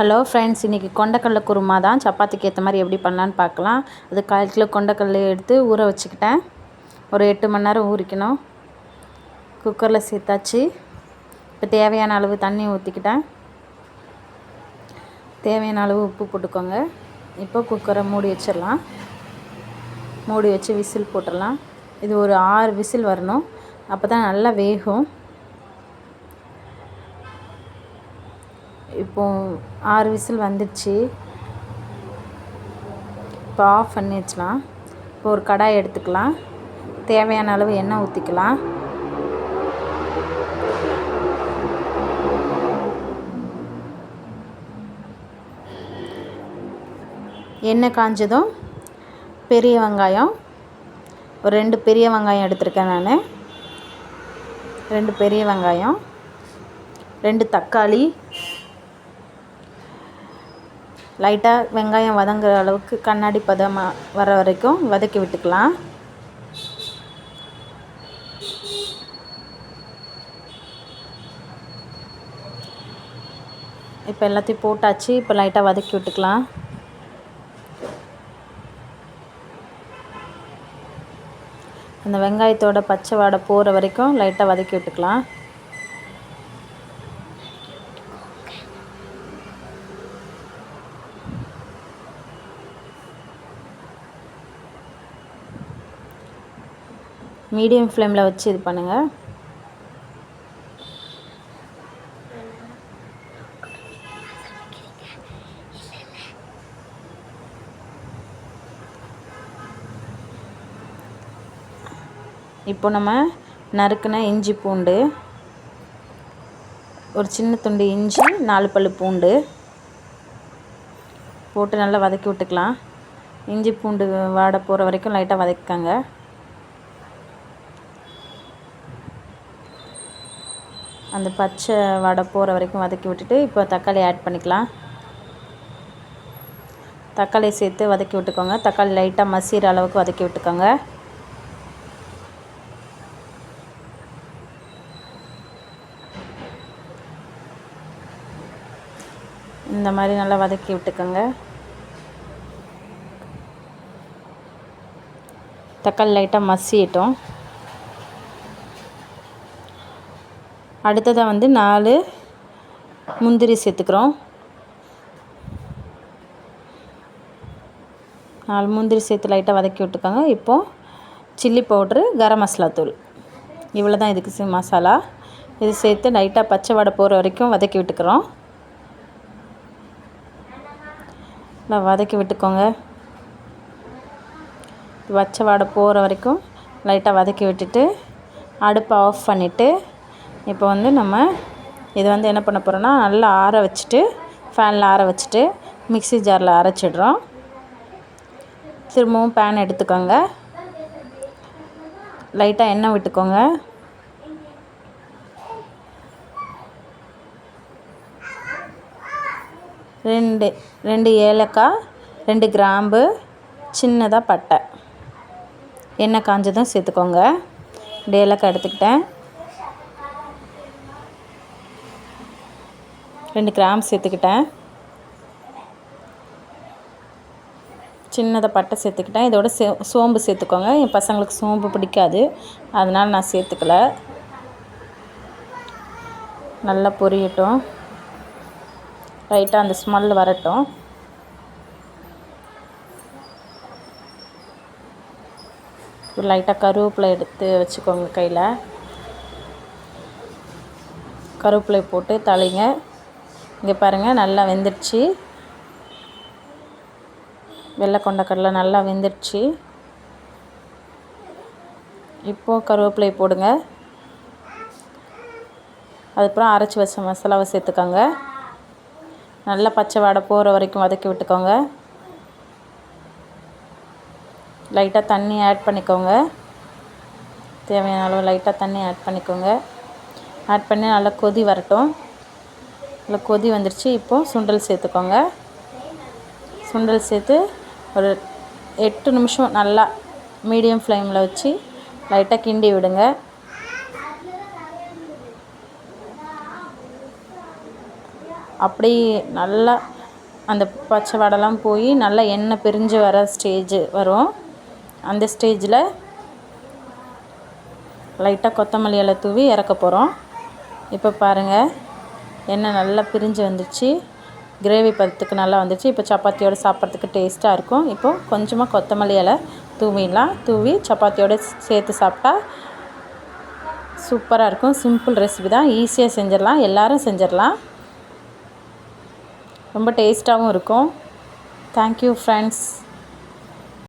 Hello friends இன்றைக்கி கொண்டக்கடலை குருமா தான். சப்பாத்திக்கு ஏற்ற மாதிரி எப்படி பண்ணலான்னு பார்க்கலாம். அது கால் கிலோ கொண்டக்கடலை எடுத்து ஊற வச்சுக்கிட்டேன். ஒரு எட்டு மணி நேரம் ஊறிக்கணும். குக்கரில் சேர்த்தாச்சு. இப்போ தேவையான அளவு தண்ணி ஊற்றிக்கிட்டேன் தேவையான அளவு உப்பு போட்டுக்கோங்க. இப்போ குக்கரை மூடி வச்சிடலாம். மூடி வச்சு விசில் போட்டுடலாம். இது ஒரு ஆறு விசில் வரணும். அப்போ தான் நல்லா வேகும். இப்போ ஆறு விசில் வந்துடுச்சு. இப்போ ஆஃப் பண்ணி வச்சலாம் இப்போ ஒரு கடாய் எடுத்துக்கலாம். தேவையான அளவு எண்ணெய் ஊற்றிக்கலாம் எண்ணெய் காஞ்சதும் பெரிய வெங்காயம். ஒரு ரெண்டு பெரிய வெங்காயம் எடுத்திருக்கேன் நான். ரெண்டு பெரிய வெங்காயம். ரெண்டு தக்காளி. லைட்டாக வெங்காயம் வதங்குற அளவுக்கு கண்ணாடி பதமாக வர வரைக்கும் வதக்கி விட்டுக்கலாம். இப்போ எல்லாத்தையும் போட்டாச்சு. இப்போ லைட்டாக வதக்கி விட்டுக்கலாம். அந்த வெங்காயத்தோட பச்சை வாடை போகிற வரைக்கும் லைட்டாக வதக்கி விட்டுக்கலாம். மீடியம் ஃப்ளேமில் வச்சு இது பண்ணுங்கள் இப்போ நம்ம நறுக்கின இஞ்சி பூண்டு ஒரு சின்ன துண்டு இஞ்சி நாலு பல்லு பூண்டு போட்டு நல்லா வதக்கி விட்டுக்கலாம். இஞ்சி பூண்டு வாட போகிற வரைக்கும் லைட்டாக வதக்கிக்கோங்க அந்த பச்சை வடை போகிற வரைக்கும் வதக்கி விட்டுட்டு இப்போ தக்காளி ஆட் பண்ணிக்கலாம். தக்காளி சேர்த்து வதக்கி விட்டுக்கோங்க. தக்காளி லைட்டாக மசிகிற அளவுக்கு வதக்கி விட்டுக்கோங்க. இந்த மாதிரி நல்லா வதக்கி விட்டுக்கோங்க. தக்காளி லைட்டாக மசிட்டோம் அடுத்ததாக வந்து நாலு முந்திரி சேர்த்துக்கிறோம். நாலு முந்திரி சேர்த்து லைட்டாக வதக்கி விட்டுக்கோங்க. இப்போது சில்லி பவுட்ரு கரம் மசாலா தூள். இவ்வளோ தான் இதுக்கு மசாலா. இது சேர்த்து லைட்டாக பச்சை வடை போகிற வரைக்கும் வதக்கி விட்டுக்கிறோம். நல்லா வதக்கி விட்டுக்கோங்க. பச்சை வடை போகிற வரைக்கும் லைட்டாக வதக்கி விட்டுட்டு அடுப்பை ஆஃப் பண்ணிவிட்டு இப்போ வந்து நம்ம இதை வந்து என்ன பண்ண போகிறோன்னா நல்லா ஆற வச்சுட்டு ஃபேனில் ஆற வச்சுட்டு மிக்சி ஜாரில் அரைச்சிடுறோம். திரும்பவும் பேன் எடுத்துக்கோங்க. லைட்டாக எண்ணெய் விட்டுக்கோங்க. ரெண்டு ரெண்டு ஏலக்காய் ரெண்டு கிராம்பு சின்னதாக பட்டை. எண்ணெய் காஞ்சதும் சேர்த்துக்கோங்க. ரெண்டு ஏலக்காய் எடுத்துக்கிட்டேன். ரெண்டு கிராம் சேர்த்துக்கிட்டேன். சின்னதாக பட்டை சேர்த்துக்கிட்டேன். இதோட சே சோம்பு சேர்த்துக்கோங்க. என் பசங்களுக்கு சோம்பு பிடிக்காது. அதனால் நான் சேர்த்துக்கல. நல்லா பொரியட்டும். லைட்டாக அந்த ஸ்மெல் வரட்டும். லைட்டாக கருவேப்பிலை எடுத்து வச்சுக்கோங்க கையில். கருவேப்பிலை போட்டு தலைங்க இங்கே பாருங்கள் நல்லா வெந்துடுச்சு வெள்ளை கொண்டக்கடலை நல்லா வெந்துடுச்சு இப்போது கருவேப்பிலை போடுங்க. அதுக்கப்புறம் அரைச்சி வச்ச மசாலாவை சேர்த்துக்கோங்க. நல்லா பச்சை வாடை போகிற வரைக்கும் வதக்கி விட்டுக்கோங்க. லைட்டாக தண்ணி ஆட் பண்ணிக்கோங்க. தேவையான அளவு லைட்டாக தண்ணி ஆட் பண்ணிக்கோங்க. ஆட் பண்ணி நல்லா கொதி வரட்டும். நல்லா கொதி வந்துருச்சு. இப்போது சுண்டல் சேர்த்துக்கோங்க. சுண்டல் சேர்த்து ஒரு எட்டு நிமிஷம் நல்லா மீடியம் ஃப்ளேமில் வச்சு லைட்டாக கிண்டி விடுங்க. அப்படி நல்லா அந்த பச்சை வடைலாம் போய் நல்லா எண்ணெய் பிரிஞ்சு வர ஸ்டேஜ் வரும். அந்த ஸ்டேஜில் லைட்டாக கொத்தமல்லி இலை தூவி இறக்க போகிறோம் இப்போ பாருங்கள் எண்ணெய் நல்லா பிரிஞ்சு வந்துச்சு. கிரேவி பதத்துக்கு நல்லா வந்துச்சு. இப்போ சப்பாத்தியோடு சாப்பிட்றதுக்கு டேஸ்ட்டாக இருக்கும். இப்போது கொஞ்சமாக கொத்தமல்லி இலை தூவிடலாம். தூவி சப்பாத்தியோடு சேர்த்து சாப்பிட்டா சூப்பராக இருக்கும். சிம்பிள் ரெசிபி தான். ஈஸியாக செஞ்சிடலாம். எல்லோரும் செஞ்சிடலாம். ரொம்ப டேஸ்ட்டாகவும் இருக்கும். Thank you friends